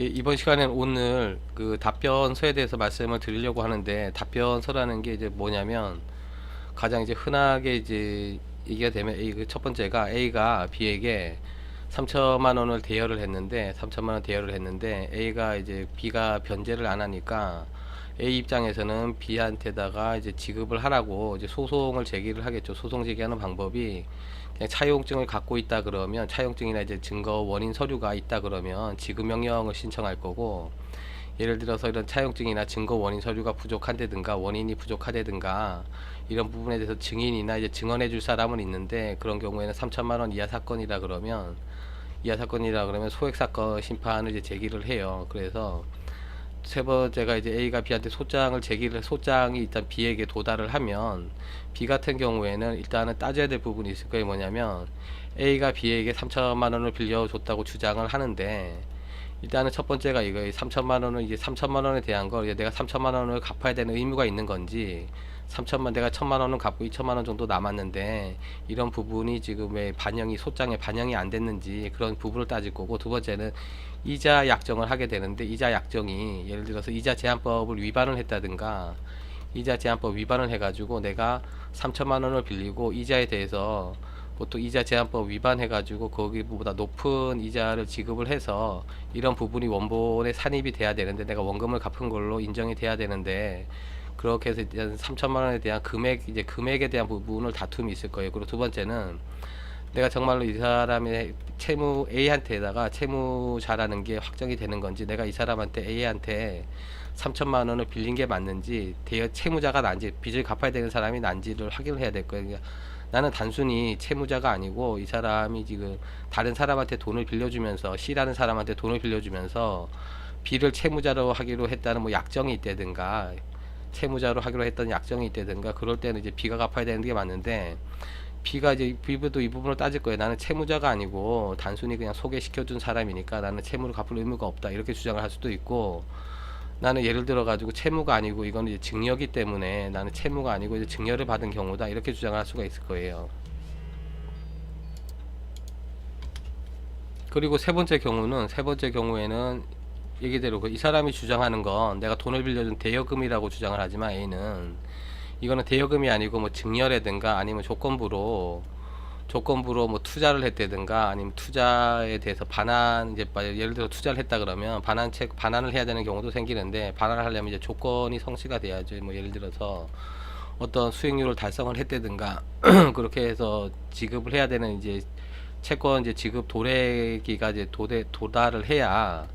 예, 이번 시간에는 오늘 그 답변서에 대해서 말씀을 드리려고 하는데 답변서라는 게 이제 뭐냐면 가장 이제 흔하게 이제 얘기가 되면 그첫 번째가 A가 B에게 3천만 원을 대여를 했는데 3천만 원 대여를 했는데 A가 이제 B가 변제를 안 하니까 A 입장에서는 B한테다가 이제 지급을 하라고 이제 소송을 제기를 하겠죠. 소송 제기하는 방법이 그냥 차용증을 갖고 있다 그러면 차용증이나 이제 증거 원인 서류가 있다 그러면 지급 명령을 신청할 거고 예를 들어서 이런 차용증이나 증거 원인 서류가 부족한데든가 원인이 부족하다든가 이런 부분에 대해서 증인이나 이제 증언해 줄 사람은 있는데 그런 경우에는 3천만 원 이하 사건이라 그러면 이하 사건이라 그러면 소액 사건 심판을 이제 제기를 해요. 그래서 세 번째가 이제 A가 B한테 소장을 제기를 소장이 일단 B에게 도달을 하면 B 같은 경우에는 일단은 따져야 될 부분이 있을 거예요. 뭐냐면 A가 B에게 3천만 원을 빌려줬다고 주장을 하는데 일단은 첫 번째가 이거예요. 3천만 원은 이제 3천만 원에 대한 걸 내가 3천만 원을 갚아야 되는 의무가 있는 건지 3천만 내가 천만 원은 갚고 2천만 원 정도 남았는데 이런 부분이 지금 왜 반영이 소장에 반영이 안 됐는지 그런 부분을 따질 거고 두 번째는 이자 약정을 하게 되는데 이자 약정이 예를 들어서 이자 제한법을 위반을 했다든가 이자 제한법 위반을 해가지고 내가 3천만 원을 빌리고 이자에 대해서 보통 이자 제한법 위반해가지고 거기보다 높은 이자를 지급을 해서 이런 부분이 원본에 산입이 돼야 되는데 내가 원금을 갚은 걸로 인정이 돼야 되는데 그렇게 해서 일단 3천만 원에 대한 금액 이제 금액에 대한 부분을 다툼이 있을 거예요. 그리고 두 번째는 내가 정말로 이 사람의 채무 A한테다가 채무자라는 게 확정이 되는 건지 내가 이 사람한테 A한테 3천만 원을 빌린 게 맞는지 대여 채무자가 난지 빚을 갚아야 되는 사람이 난지를 확인을 해야 될 거예요. 그러니까 나는 단순히 채무자가 아니고 이 사람이 지금 다른 사람한테 돈을 빌려주면서 C라는 사람한테 돈을 빌려주면서 B를 채무자로 하기로 했다는 뭐 약정이 있다든가 채무자로 하기로 했던 약정이 있다든가 그럴 때는 이제 B가 갚아야 되는 게 맞는데 B가 이제 B도 이 부분을 따질 거예요. 나는 채무자가 아니고 단순히 그냥 소개시켜준 사람이니까 나는 채무를 갚을 의무가 없다 이렇게 주장을 할 수도 있고 나는 예를 들어 가지고 채무가 아니고 이거는 이제 증여기 때문에 나는 채무가 아니고 이제 증여를 받은 경우다 이렇게 주장을 할 수가 있을 거예요. 그리고 세 번째 경우는 세 번째 경우에는 얘기대로 그 이 사람이 주장하는 건 내가 돈을 빌려준 대여금이라고 주장을 하지만 A는 이거는 대여금이 아니고 뭐 증여라든가 아니면 조건부로 조건부로 뭐 투자를 했다든가 아니면 투자에 대해서 반환 이제 뭐 예를 들어 투자를 했다 그러면 반환책 반환을 해야 되는 경우도 생기는데 반환을 하려면 이제 조건이 성취가 돼야죠. 뭐 예를 들어서 어떤 수익률을 달성을 했다든가 그렇게 해서 지급을 해야 되는 이제 채권 이제 지급 도래기가 이제 도대 도달을 해야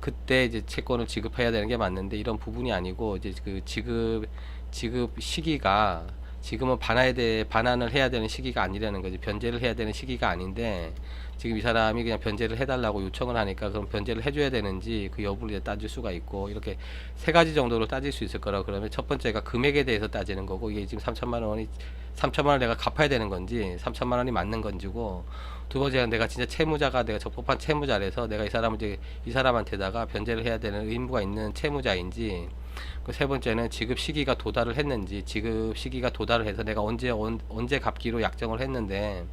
그때 이제 채권을 지급해야 되는 게 맞는데 이런 부분이 아니고 이제 그 지급 지급 시기가 지금은 반환에 대해 반환을 해야 되는 시기가 아니라는 거지. 변제를 해야 되는 시기가 아닌데 지금 이 사람이 그냥 변제를 해달라고 요청을 하니까 그럼 변제를 해줘야 되는지 그 여부를 이제 따질 수가 있고 이렇게 세 가지 정도로 따질 수 있을 거라고 그러면 첫 번째가 금액에 대해서 따지는 거고 이게 지금 3천만 원이 3천만 원을 내가 갚아야 되는 건지 3천만 원이 맞는 건지고 두 번째는 내가 진짜 채무자가 내가 적법한 채무자라서 내가 이 사람을 이제 이 사람한테다가 변제를 해야 되는 의무가 있는 채무자인지 그 세 번째는 지급 시기가 도달을 했는지 지급 시기가 도달을 해서 내가 언제 언, 언제 갚기로 약정을 했는데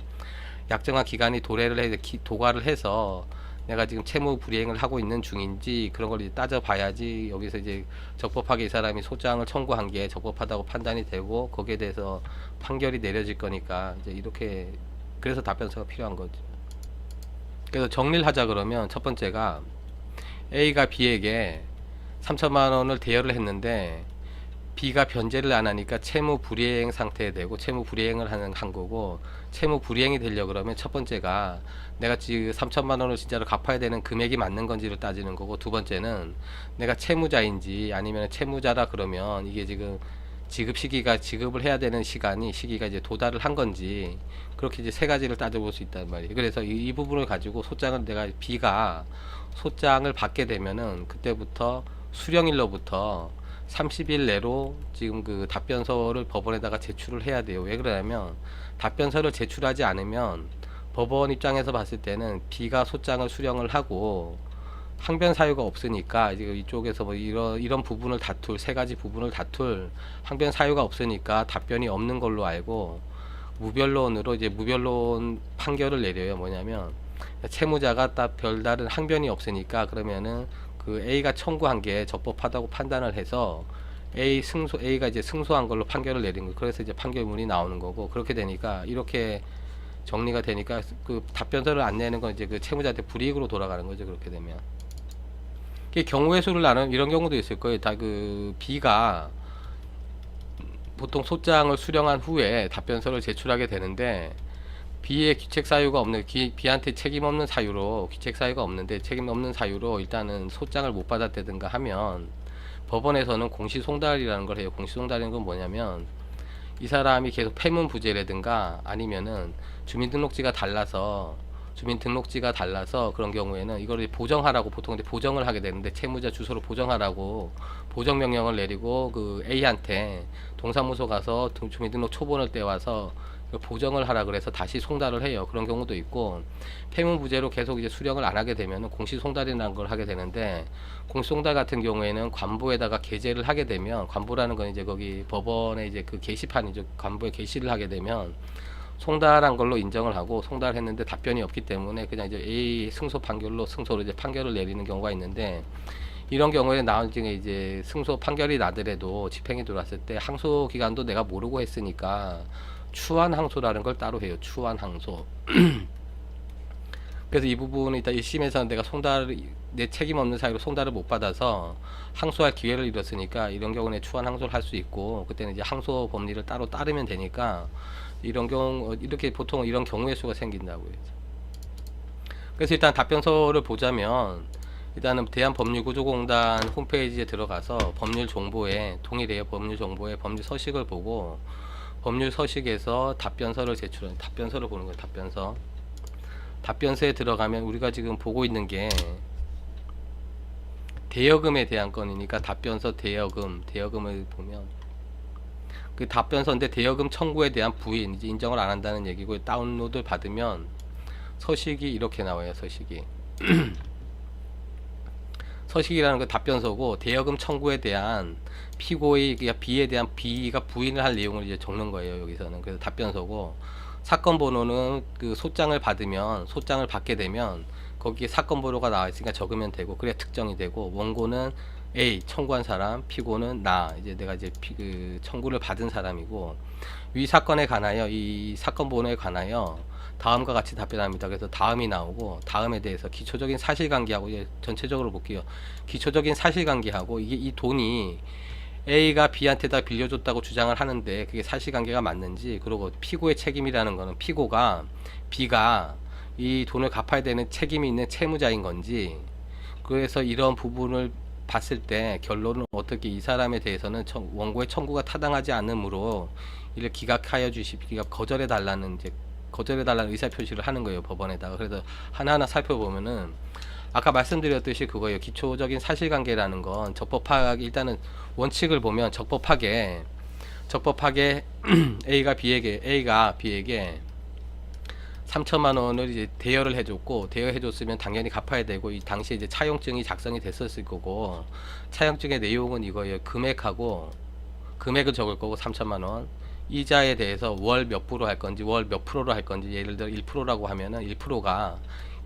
약정한 기간이 도래를 해 기- 도과를 해서 내가 지금 채무 불이행을 하고 있는 중인지 그런 걸 이제 따져봐야지 여기서 이제 적법하게 이 사람이 소장을 청구한 게 적법하다고 판단이 되고 거기에 대해서 판결이 내려질 거니까 이제 이렇게 그래서 답변서가 필요한 거죠. 그래서 정리를 하자 그러면 첫 번째가 A가 B에게 3천만 원을 대여를 했는데 B가 변제를 안 하니까 채무 불이행 상태에 되고 채무 불이행을 하는 한 거고 채무 불이행이 되려 그러면 첫 번째가 내가 지금 3천만 원을 진짜로 갚아야 되는 금액이 맞는 건지를 따지는 거고 두 번째는 내가 채무자인지 아니면 채무자라 그러면 이게 지금 지급 시기가 지급을 해야 되는 시간이 시기가 이제 도달을 한 건지 그렇게 이제 세 가지를 따져볼 수 있단 말이에요. 그래서 이, 이 부분을 가지고 소장을 내가 B가 소장을 받게 되면은 그때부터 수령일로부터 30일 내로 지금 그 답변서를 법원에다가 제출을 해야 돼요. 왜 그러냐면 답변서를 제출하지 않으면 법원 입장에서 봤을 때는 B가 소장을 수령을 하고 항변 사유가 없으니까 이제 이쪽에서 뭐 이런 이런 부분을 다툴 세 가지 부분을 다툴 항변 사유가 없으니까 답변이 없는 걸로 알고 무변론으로 이제 무변론 판결을 내려요. 뭐냐면 채무자가 딱 별다른 항변이 없으니까 그러면은 그 A가 청구한 게 적법하다고 판단을 해서 A 승소 A가 이제 승소한 걸로 판결을 내린 거. 그래서 이제 판결문이 나오는 거고 그렇게 되니까 이렇게 정리가 되니까 그 답변서를 안 내는 건 이제 그 채무자한테 불이익으로 돌아가는 거죠. 그렇게 되면. 이게 경우의 수를 나는 이런 경우도 있을 거예요. 다 그 B가 보통 소장을 수령한 후에 답변서를 제출하게 되는데 B의 귀책 사유가 없는 기- B한테 책임 없는 사유로 귀책 사유가 없는데 책임 없는 사유로 일단은 소장을 못 받았다든가 하면 법원에서는 공시송달이라는 걸 해요. 공시송달이라는 건 뭐냐면 이 사람이 계속 폐문 부재라든가 아니면은 주민등록지가 달라서 주민등록지가 달라서 그런 경우에는 이걸 보정하라고 보통 보정을 하게 되는데 채무자 주소로 보정하라고 보정 명령을 내리고 그 A한테 동사무소 가서 등- 주민등록 초본을 떼와서 그 보정을 하라 그래서 다시 송달을 해요. 그런 경우도 있고 폐문 부재로 계속 이제 수령을 안 하게 되면은 공시 송달이라는 걸 하게 되는데 공시 송달 같은 경우에는 관부에다가 게재를 하게 되면 관부라는 건 이제 거기 법원에 이제 그 게시판이죠. 관부에 게시를 하게 되면 송달한 걸로 인정을 하고 송달했는데 답변이 없기 때문에 그냥 이제 A 승소 판결로 승소로 이제 판결을 내리는 경우가 있는데 이런 경우에 나중에 이제 승소 판결이 나더라도 집행이 들어왔을 때 항소 기간도 내가 모르고 했으니까 추한 항소라는 걸 따로 해요. 추한 항소. 그래서 이 부분은 일단 1심에서는 내가 송달 내 책임 없는 사유로 송달을 못 받아서 항소할 기회를 잃었으니까 이런 경우는 추한 항소를 할 수 있고 그때는 이제 항소 법리를 따로 따르면 되니까 이런 경우 어, 이렇게 보통 이런 경우의 수가 생긴다고요. 그래서 일단 답변서를 보자면 일단은 대한법률구조공단 홈페이지에 들어가서 법률 정보에 동일해요. 법률 정보에 법률 서식을 보고 법률 서식에서 답변서를 제출한 답변서를 보는 거예요. 답변서. 답변서에 들어가면 우리가 지금 보고 있는 게 대여금에 대한 건이니까 답변서 대여금 대여금을 보면 그 답변서인데 대여금 청구에 대한 부인 인정을 안 한다는 얘기고 다운로드 받으면 서식이 이렇게 나와요 서식이. 서식이라는 건 답변서고 대여금 청구에 대한 피고의 그러니까 B에 대한 B가 부인을 할 내용을 이제 적는 거예요 여기서는. 그래서 답변서고 사건 번호는 그 소장을 받으면 소장을 받게 되면 거기에 사건 번호가 나와 있으니까 적으면 되고 그래 특정이 되고 원고는 A 청구한 사람 피고는 나 이제 내가 이제 피, 그 청구를 받은 사람이고 위 사건에 관하여 이 사건 번호에 관하여 다음과 같이 답변합니다. 그래서 다음이 나오고 다음에 대해서 기초적인 사실관계하고 이제 전체적으로 볼게요. 기초적인 사실관계하고 이게 이 돈이 A가 B한테 다 빌려줬다고 주장을 하는데 그게 사실관계가 맞는지 그리고 피고의 책임이라는 거는 피고가 B가 이 돈을 갚아야 되는 책임이 있는 채무자인 건지 그래서 이런 부분을 봤을 때 결론은 어떻게 이 사람에 대해서는 청- 원고의 청구가 타당하지 않으므로 이를 기각하여 주시 기각 거절해 달라는 이제 거절해 달라는 의사 표시를 하는 거예요 법원에다가. 그래서 하나하나 살펴보면은 아까 말씀드렸듯이 그거예요. 기초적인 사실관계라는 건 적법하게 일단은 원칙을 보면 적법하게 적법하게 A가 B에게 A가 B에게 3천만 원을 이제 대여를 해줬고 대여해줬으면 당연히 갚아야 되고 이 당시에 이제 차용증이 작성이 됐었을 거고 차용증의 내용은 이거예요. 금액하고 금액을 적을 거고 3천만 원. 이자에 대해서 월 몇 프로 할 건지 월 몇 프로로 할 건지 예를 들어 1%라고 하면은 1%가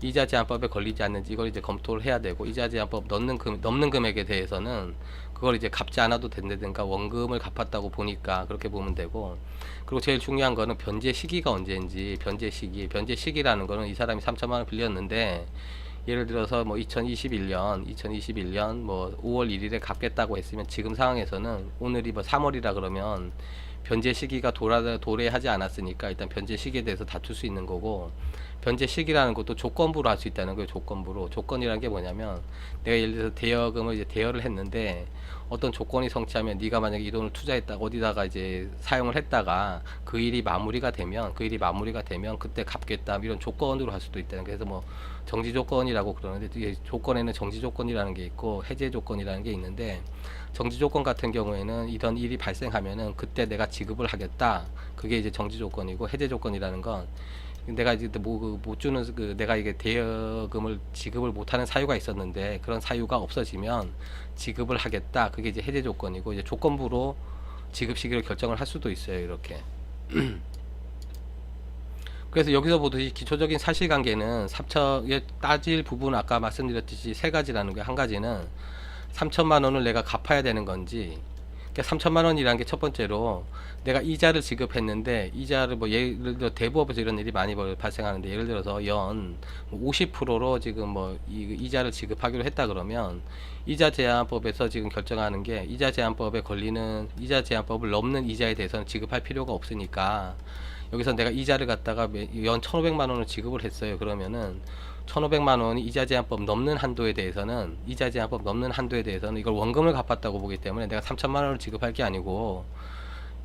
이자 제한법에 걸리지 않는지 이걸 이제 검토를 해야 되고 이자 제한법 넘는 금 넘는 금액에 대해서는 그걸 이제 갚지 않아도 된다든가 원금을 갚았다고 보니까 그렇게 보면 되고 그리고 제일 중요한 거는 변제 시기가 언제인지 변제 시기 변제 시기라는 거는 이 사람이 3천만 원 빌렸는데 예를 들어서 뭐 2021년 2021년 뭐 5월 1일에 갚겠다고 했으면 지금 상황에서는 오늘이 뭐 3월이라 그러면 변제 시기가 돌아 도래하지 않았으니까 일단 변제 시기에 대해서 다툴 수 있는 거고 변제 시기라는 것도 조건부로 할 수 있다는 거예요. 조건부로 조건이라는 게 뭐냐면 내가 예를 들어서 대여금을 이제 대여를 했는데 어떤 조건이 성취하면 네가 만약에 이 돈을 투자했다 어디다가 이제 사용을 했다가 그 일이 마무리가 되면 그 일이 마무리가 되면 그때 갚겠다 이런 조건으로 할 수도 있다는. 그래서 뭐 정지 조건이라고 그러는데 이게 조건에는 정지 조건이라는 게 있고 해제 조건이라는 게 있는데 정지 조건 같은 경우에는 이런 일이 발생하면은 그때 내가 지급을 하겠다. 그게 이제 정지 조건이고 해제 조건이라는 건 내가 이제 뭐못 주는 그 내가 이게 대여금을 지급을 못하는 사유가 있었는데 그런 사유가 없어지면 지급을 하겠다. 그게 이제 해제 조건이고 이제 조건부로 지급 시기를 결정을 할 수도 있어요. 이렇게. 그래서 여기서 보듯이 기초적인 사실관계는 3천에 따질 부분 아까 말씀드렸듯이 세 가지라는 게 한 가지는 3천만 원을 내가 갚아야 되는 건지 그러니까 3천만 원이라는 게 첫 번째로 내가 이자를 지급했는데 이자를 뭐 예를 들어 대부업에서 이런 일이 많이 벌- 발생하는데 예를 들어서 연 50%로 지금 뭐 이- 이자를 지급하기로 했다 그러면 이자 제한법에서 지금 결정하는 게 이자 제한법에 걸리는 이자 제한법을 넘는 이자에 대해서는 지급할 필요가 없으니까 여기서 내가 이자를 갖다가 매- 연 1,500만 원을 지급을 했어요. 그러면은 1,500만 원이 이자 제한법 넘는 한도에 대해서는 이자 제한법 넘는 한도에 대해서는 이걸 원금을 갚았다고 보기 때문에 내가 3천만 원을 지급할 게 아니고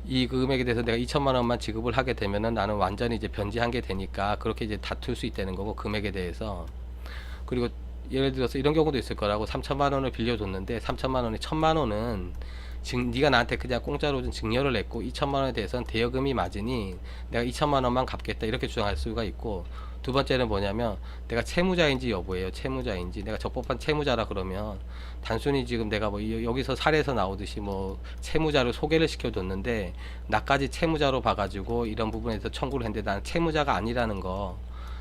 이 금액에 대해서 내가 2천만 원만 지급을 하게 되면은 나는 완전히 이제 변제한 게 되니까 그렇게 이제 다툴 수 있다는 거고 금액에 대해서. 그리고 예를 들어서 이런 경우도 있을 거라고 3천만 원을 빌려줬는데 3천만 원에 1천만 원은 지금 네가 나한테 그냥 공짜로 준 증여를 냈고 2천만 원에 대해서는 대여금이 맞으니 내가 2천만 원만 갚겠다 이렇게 주장할 수가 있고 두 번째는 뭐냐면 내가 채무자인지 여부예요 채무자인지. 내가 적법한 채무자라 그러면 단순히 지금 내가 뭐 이- 여기서 사례에서 나오듯이 뭐 채무자를 소개를 시켜줬는데 나까지 채무자로 봐가지고 이런 부분에서 청구를 했는데 나는 채무자가 아니라는 거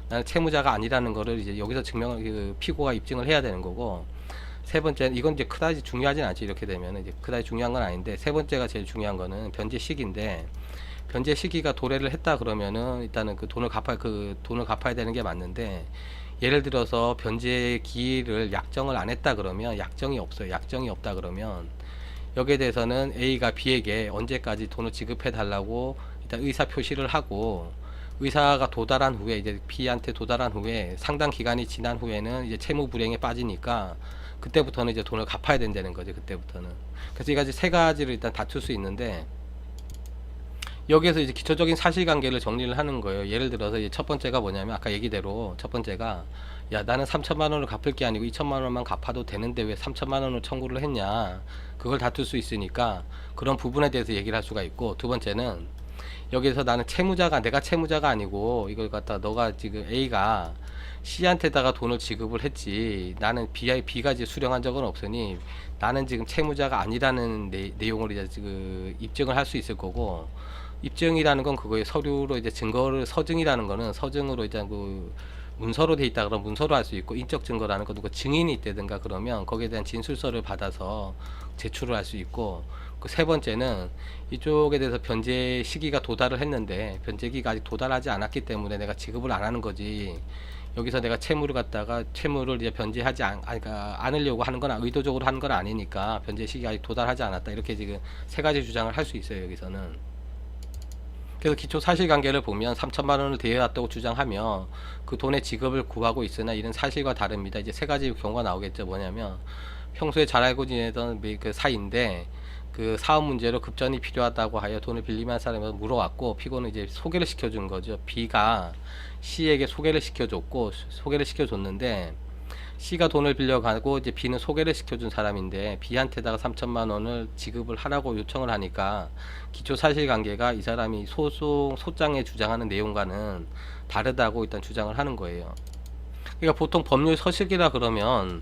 나는 채무자가 아니라는 거를 이제 여기서 증명 그 피고가 입증을 해야 되는 거고. 세 번째 이건 이제 그다지 중요하진 않지. 이렇게 되면 이제 그다지 중요한 건 아닌데 세 번째가 제일 중요한 거는 변제 시기인데 변제 시기가 도래를 했다 그러면은 일단은 그 돈을 갚아 그 돈을 갚아야 되는 게 맞는데 예를 들어서 변제 기일을 약정을 안 했다 그러면 약정이 없어요. 약정이 없다 그러면 여기에 대해서는 A가 B에게 언제까지 돈을 지급해 달라고 일단 의사 표시를 하고 의사가 도달한 후에 이제 B한테 도달한 후에 상당 기간이 지난 후에는 이제 채무 불이행에 빠지니까 그때부터는 이제 돈을 갚아야 된다는 거죠 그때부터는. 그래서 이 가지 세 가지를 일단 다툴 수 있는데 여기에서 이제 기초적인 사실관계를 정리를 하는 거예요. 예를 들어서 이제 첫 번째가 뭐냐면 아까 얘기대로 첫 번째가 야 나는 3천만 원을 갚을 게 아니고 2천만 원만 갚아도 되는데 왜 3천만 원을 청구를 했냐 그걸 다툴 수 있으니까 그런 부분에 대해서 얘기를 할 수가 있고 두 번째는 여기서 나는 채무자가 내가 채무자가 아니고 이걸 갖다 너가 지금 A가 C한테다가 돈을 지급을 했지 나는 B, B가 이제 수령한 적은 없으니 나는 지금 채무자가 아니라는 내, 내용을 이제 지금 입증을 할 수 있을 거고 입증이라는 건 그거에 서류로 이제 증거를 서증이라는 거는 서증으로 이제 그 문서로 돼 있다 그러면 문서로 할 수 있고 인적 증거라는 건 누가 증인이 있다든가 그러면 거기에 대한 진술서를 받아서 제출을 할 수 있고 그 세 번째는 이쪽에 대해서 변제 시기가 도달을 했는데 변제기가 아직 도달하지 않았기 때문에 내가 지급을 안 하는 거지. 여기서 내가 채무를 갖다가 채무를 이제 변제하지 않, 그러니까 않으려고 하는 건 의도적으로 하는 건 아니니까 변제 시기가 아직 도달하지 않았다. 이렇게 지금 세 가지 주장을 할 수 있어요 여기서는 그래서 기초 사실관계를 보면 3천만 원을 대여했다고 주장하며 그 돈의 지급을 구하고 있으나 이런 사실과 다릅니다. 이제 세 가지 경우가 나오겠죠. 뭐냐면 평소에 잘 알고 지내던 미- 그 사이인데 그 사업 문제로 급전이 필요하다고 하여 돈을 빌리면 사람을 물어왔고 피고는 이제 소개를 시켜준 거죠. B가 C에게 소개를 시켜줬고 소개를 시켜줬는데 C가 돈을 빌려가고 이제 B는 소개를 시켜준 사람인데 B한테다가 3천만 원을 지급을 하라고 요청을 하니까 기초 사실관계가 이 사람이 소송 소장에 주장하는 내용과는 다르다고 일단 주장을 하는 거예요. 그러니까 보통 법률 서식이라 그러면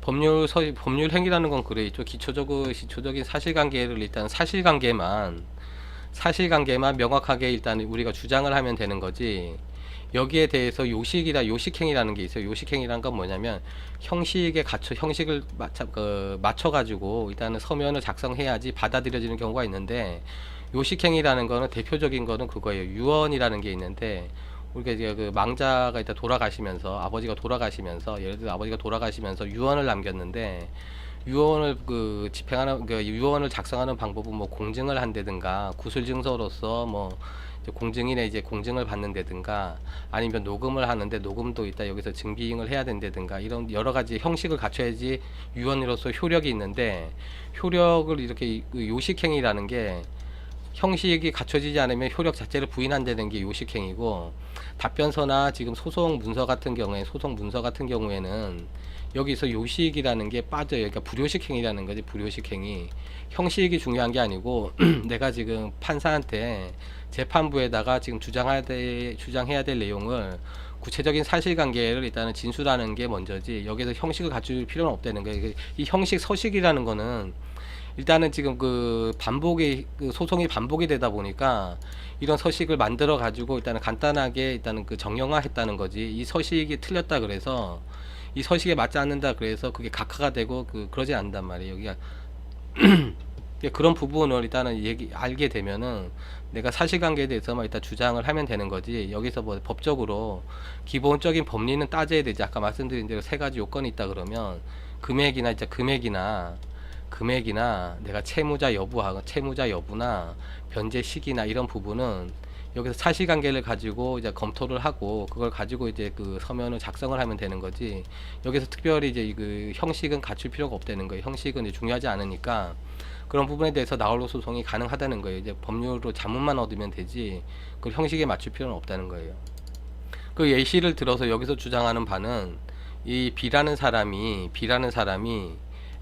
법률 서 법률 행위라는 건 그래 있죠. 기초적으로 기초적인 사실관계를 일단 사실관계만 사실관계만 명확하게 일단 우리가 주장을 하면 되는 거지. 여기에 대해서 요식이라 요식행위라는 게 있어요. 요식행위란 건 뭐냐면 형식에 갖춰 형식을 맞춰 그 맞춰 가지고 일단은 서면을 작성해야지 받아들여지는 경우가 있는데 요식행위라는 거는 대표적인 거는 그거예요. 유언이라는 게 있는데 우리가 이제 그 망자가 일단 돌아가시면서 아버지가 돌아가시면서 예를 들어 아버지가 돌아가시면서 유언을 남겼는데 유언을 그 집행하는 그 유언을 작성하는 방법은 뭐 공증을 한다든가 구술 증서로서 뭐 공증인의 이제 공증을 받는다든가 아니면 녹음을 하는데 녹음도 있다 여기서 증빙을 해야 된다든가 이런 여러 가지 형식을 갖춰야지 유언으로서 효력이 있는데 효력을 이렇게 이- 그 요식행위라는 게 형식이 갖춰지지 않으면 효력 자체를 부인한다는 게 요식행위고 답변서나 지금 소송 문서 같은 경우에 소송 문서 같은 경우에는 여기서 요식이라는 게 빠져요. 그러니까 불요식행위라는 거지 불요식행위. 형식이 중요한 게 아니고 내가 지금 판사한테 재판부에다가 지금 주장해야 돼 주장해야 될 내용을 구체적인 사실관계를 일단은 진술하는 게 먼저지 여기서 형식을 갖출 필요는 없다는 거예요. 이 형식 서식이라는 거는 일단은 지금 그 반복이 그 소송이 반복이 되다 보니까 이런 서식을 만들어 가지고 일단은 간단하게 일단은 그 정형화했다는 거지. 이 서식이 틀렸다 그래서 이 서식에 맞지 않는다 그래서 그게 각하가 되고 그 그러지 않는단 말이에요. 여기가 그런 부분을 일단은 얘기 알게 되면은 내가 사실관계에 대해서만 일단 주장을 하면 되는 거지 여기서 뭐 법적으로 기본적인 법리는 따져야 되지. 아까 말씀드린 대로 세 가지 요건이 있다 그러면 금액이나 이제 금액이나 금액이나 내가 채무자 여부하고 채무자 여부나 변제 시기나 이런 부분은 여기서 사실관계를 가지고 이제 검토를 하고 그걸 가지고 이제 그 서면을 작성을 하면 되는 거지. 여기서 특별히 이제 그 형식은 갖출 필요가 없다는 거예요. 형식은 이제 중요하지 않으니까 그런 부분에 대해서 나홀로 소송이 가능하다는 거예요 이제 법률로 자문만 얻으면 되지 그 형식에 맞출 필요는 없다는 거예요 그 예시를 들어서 여기서 주장하는 바는 이 B라는 사람이 B라는 사람이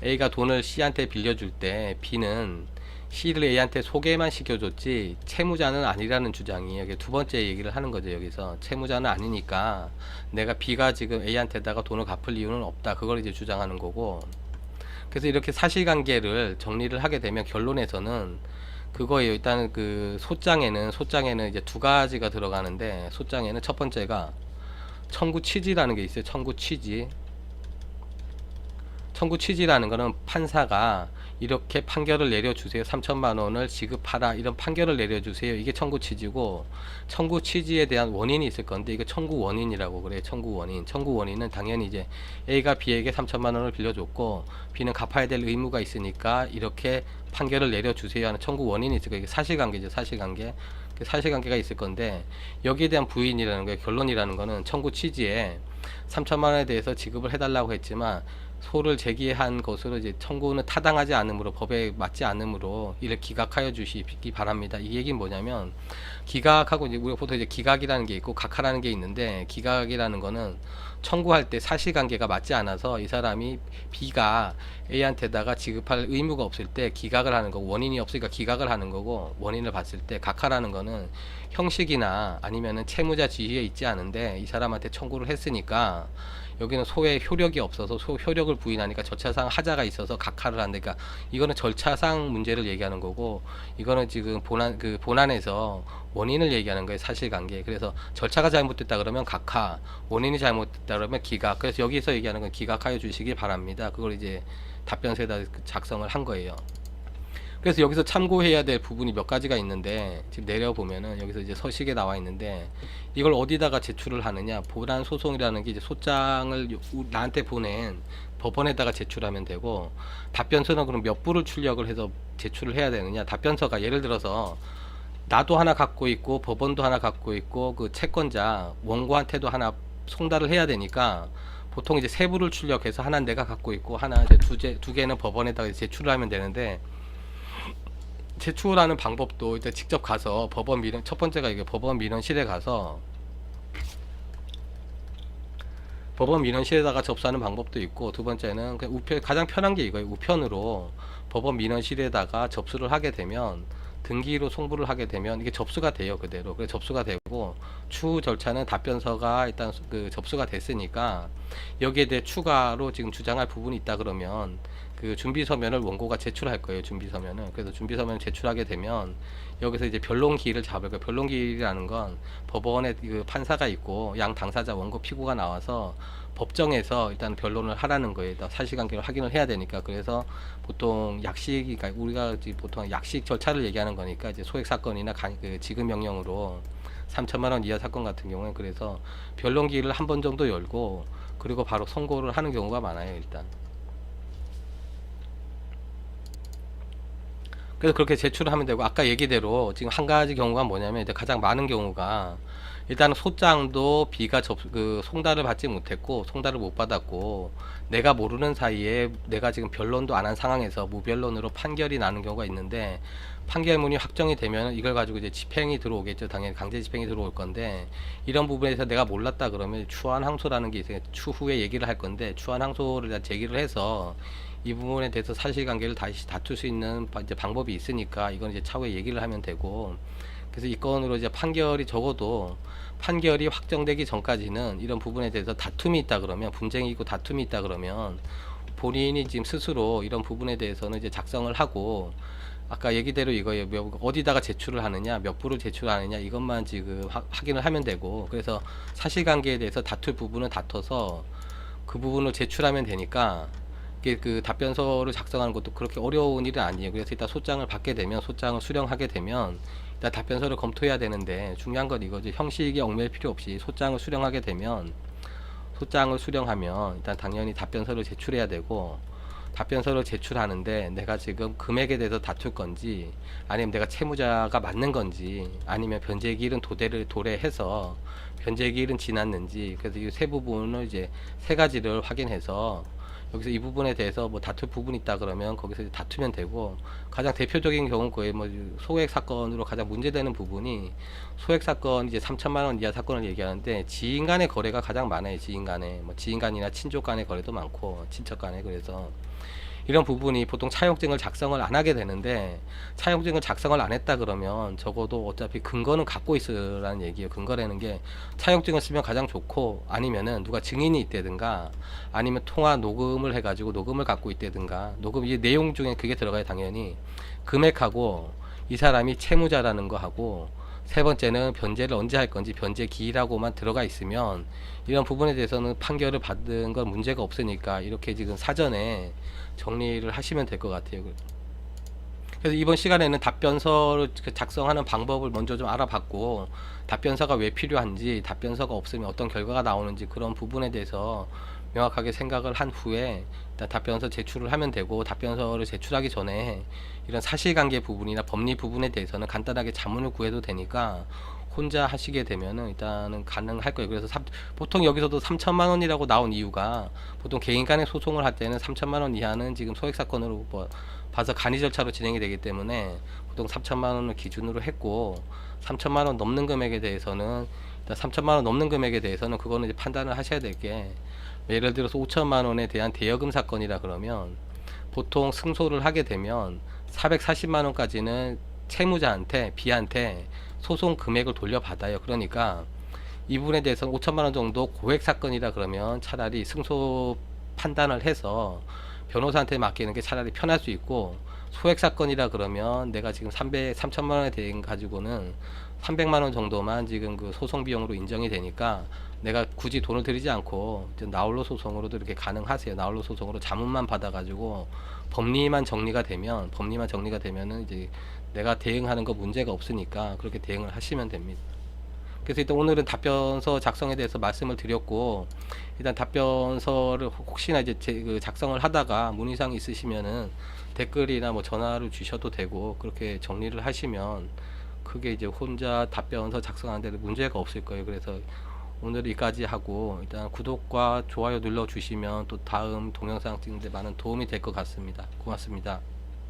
A가 돈을 C한테 빌려줄 때 B는 C를 A한테 소개만 시켜줬지 채무자는 아니라는 주장이에요. 이게 두 번째 얘기를 하는 거죠. 여기서 채무자는 아니니까 내가 B가 지금 A한테다가 돈을 갚을 이유는 없다. 그걸 이제 주장하는 거고. 그래서 이렇게 사실관계를 정리를 하게 되면 결론에서는 그거예요. 일단은 그 소장에는 소장에는 이제 두 가지가 들어가는데 소장에는 첫 번째가 청구 취지라는 게 있어요. 청구 취지. 청구 취지라는 거는 판사가 이렇게 판결을 내려주세요. 3천만 원을 지급하라. 이런 판결을 내려주세요. 이게 청구 취지고 청구 취지에 대한 원인이 있을 건데 이거 청구 원인이라고 그래요. 청구 원인. 청구 원인은 당연히 이제 A가 B에게 3천만 원을 빌려줬고 B는 갚아야 될 의무가 있으니까 이렇게 판결을 내려주세요 하는 청구 원인이 있을 거예요. 이게 사실관계죠. 사실관계. 그 사실관계가 있을 건데 여기에 대한 부인이라는 거예요. 결론이라는 거는 청구 취지에 3천만 원에 대해서 지급을 해달라고 했지만 소를 제기한 것으로 이제 청구는 타당하지 않으므로 법에 맞지 않으므로 이를 기각하여 주시기 바랍니다. 이 얘기는 뭐냐면 기각하고 이제 우리가 보통 이제 기각이라는 게 있고 각하라는 게 있는데 기각이라는 거는 청구할 때 사실관계가 맞지 않아서 이 사람이 B가 A한테다가 지급할 의무가 없을 때 기각을 하는 거고 원인이 없으니까 기각을 하는 거고 원인을 봤을 때 각하라는 거는 형식이나 아니면은 채무자 지위에 있지 않은데 이 사람한테 청구를 했으니까 여기는 소의 효력이 없어서 소 효력을 부인하니까 절차상 하자가 있어서 각하를 한다니까 이거는 절차상 문제를 얘기하는 거고 이거는 지금 본안 그 본안에서 원인을 얘기하는 거예요 사실관계. 그래서 절차가 잘못됐다 그러면 각하 원인이 잘못됐다 그러면 기각. 그래서 여기서 얘기하는 건 기각하여 주시기 바랍니다. 그걸 이제 답변서에다 작성을 한 거예요 그래서 여기서 참고해야 될 부분이 몇 가지가 있는데 지금 내려보면은 여기서 이제 서식에 나와 있는데 이걸 어디다가 제출을 하느냐. 보란 소송이라는 게 이제 소장을 나한테 보낸 법원에다가 제출하면 되고 답변서는 그럼 몇 부를 출력을 해서 제출을 해야 되느냐. 답변서가 예를 들어서 나도 하나 갖고 있고 법원도 하나 갖고 있고 그 채권자 원고한테도 하나 송달을 해야 되니까 보통 이제 세 부를 출력해서 하나는 내가 갖고 있고 하나 이제 두제 두 개는 법원에다가 제출을 하면 되는데 제출하는 방법도 일단 직접 가서 법원 민원 첫 번째가 이게 법원 민원실에 가서 법원 민원실에다가 접수하는 방법도 있고 두 번째는 그냥 우편 가장 편한 게 이거예요. 우편으로 법원 민원실에다가 접수를 하게 되면 등기로 송부를 하게 되면 이게 접수가 돼요 그대로. 그래 접수가 되고 추후 절차는 답변서가 일단 그 접수가 됐으니까 여기에 대해 추가로 지금 주장할 부분이 있다 그러면 그 준비 서면을 원고가 제출할 거예요 준비 서면을 그래서 준비 서면을 제출하게 되면 여기서 이제 변론 기일을 잡을 거예요. 변론 기일이라는 건 법원에 그 판사가 있고 양 당사자 원고 피고가 나와서 법정에서 일단 변론을 하라는 거예요. 사실관계를 확인을 해야 되니까. 그래서 보통 약식이 그러니까 우리가 보통 약식 절차를 얘기하는 거니까 이제 소액 사건이나 간- 그 지급 명령으로 3천만 원 이하 사건 같은 경우에 그래서 변론 기일을 한 번 정도 열고 그리고 바로 선고를 하는 경우가 많아요 일단 그래서 그렇게 제출을 하면 되고 아까 얘기대로 지금 한 가지 경우가 뭐냐면 이제 가장 많은 경우가 일단은 소장도 B가 접, 그 송달을 받지 못했고 송달을 못 받았고 내가 모르는 사이에 내가 지금 변론도 안 한 상황에서 무변론으로 판결이 나는 경우가 있는데 판결문이 확정이 되면 이걸 가지고 이제 집행이 들어오겠죠. 당연히 강제 집행이 들어올 건데 이런 부분에서 내가 몰랐다 그러면 추한 항소라는 게 있어요. 추후에 얘기를 할 건데 추한 항소를 다 제기를 해서 이 부분에 대해서 사실관계를 다시 다툴 수 있는 방법이 있으니까 이건 이제 차후에 얘기를 하면 되고 그래서 이 건으로 이제 판결이 적어도 판결이 확정되기 전까지는 이런 부분에 대해서 다툼이 있다 그러면 분쟁이 있고 다툼이 있다 그러면 본인이 지금 스스로 이런 부분에 대해서는 이제 작성을 하고 아까 얘기대로. 몇- 어디다가 제출을 하느냐, 몇 부를 제출하느냐 이것만 지금 하- 확인을 하면 되고 그래서 사실관계에 대해서 다툴 부분은 다퉈서 그 부분을 제출하면 되니까 이게 그 답변서를 작성하는 것도 그렇게 어려운 일은 아니에요. 그래서 일단 소장을 받게 되면 소장을 수령하게 되면 답변서를 검토해야 되는데 중요한 건 이거죠. 형식에 얽매일 필요 없이 소장을 수령하게 되면 소장을 수령하면 일단 당연히 답변서를 제출해야 되고 답변서를 제출하는데 내가 지금 금액에 대해서 다툴 건지 아니면 내가 채무자가 맞는 건지 아니면 변제기일은 도대를 도래해서 변제기일은 지났는지 그래서 이 세 부분을 이제 세 가지를 확인해서 여기서 이 부분에 대해서 뭐 다툴 부분이 있다 그러면 거기서 이제 다투면 되고 가장 대표적인 경우 거의 뭐 소액 사건으로 가장 문제되는 부분이 소액 사건 이제 3천만 원 이하 사건을 얘기하는데 지인 간의 거래가 가장 많아요. 지인 간에 뭐 지인 간이나 친족 간의 거래도 많고 친척 간에 그래서 이런 부분이 보통 차용증을 작성을 안 하게 되는데 차용증을 작성을 안 했다 그러면 적어도 어차피 근거는 갖고 있으라는 얘기예요. 근거라는 게 차용증을 쓰면 가장 좋고 아니면은 누가 증인이 있다든가 아니면 통화 녹음을 해가지고 녹음을 갖고 있다든가 녹음 이 내용 중에 그게 들어가요 당연히 금액하고 이 사람이 채무자라는 거 하고 세 번째는 변제를 언제 할 건지 변제 기일하고만 들어가 있으면 이런 부분에 대해서는 판결을 받은 건 문제가 없으니까 이렇게 지금 사전에 정리를 하시면 될 것 같아요. 그래서 이번 시간에는 답변서를 그 작성하는 방법을 먼저 좀 알아봤고 답변서가 왜 필요한지 답변서가 없으면 어떤 결과가 나오는지 그런 부분에 대해서 명확하게 생각을 한 후에 일단 답변서 제출을 하면 되고 답변서를 제출하기 전에 이런 사실관계 부분이나 법리 부분에 대해서는 간단하게 자문을 구해도 되니까 혼자 하시게 되면은 일단은 가능할 거예요. 그래서 삼- 보통 여기서도 3천만 원이라고 나온 이유가 보통 개인 간의 소송을 할 때는 3천만 원 이하는 지금 소액 사건으로 뭐 봐서 간이 절차로 진행이 되기 때문에 보통 3천만 원을 기준으로 했고 3천만 원 넘는 금액에 대해서는 일단 3천만 원 넘는 금액에 대해서는 그거는 이제 판단을 하셔야 될 게 예를 들어서 5천만 원에 대한 대여금 사건이라 그러면 보통 승소를 하게 되면 440만 원까지는 채무자한테 B한테 소송 금액을 돌려받아요. 그러니까 이 부분에 대해서는 5천만 원 정도 고액 사건이라 그러면 차라리 승소 판단을 해서 변호사한테 맡기는 게 차라리 편할 수 있고 소액 사건이라 그러면 내가 지금 300, 3천만 원에 대해 가지고는 300만 원 정도만 지금 그 소송 비용으로 인정이 되니까 내가 굳이 돈을 들이지 않고 나홀로 소송으로도 이렇게 가능하세요. 나홀로 소송으로 자문만 받아가지고 법리만 정리가 되면 법리만 정리가 되면은 이제 내가 대응하는 거 문제가 없으니까 그렇게 대응을 하시면 됩니다. 그래서 일단 오늘은 답변서 작성에 대해서 말씀을 드렸고 일단 답변서를 혹시나 이제 제, 그 작성을 하다가 문의사항 있으시면은 댓글이나 뭐 전화를 주셔도 되고 그렇게 정리를 하시면 크게 이제 혼자 답변서 작성하는데 문제가 없을 거예요. 그래서 오늘 여기까지 하고 일단 구독과 좋아요 눌러 주시면 또 다음 동영상 찍는데 많은 도움이 될 것 같습니다. 고맙습니다.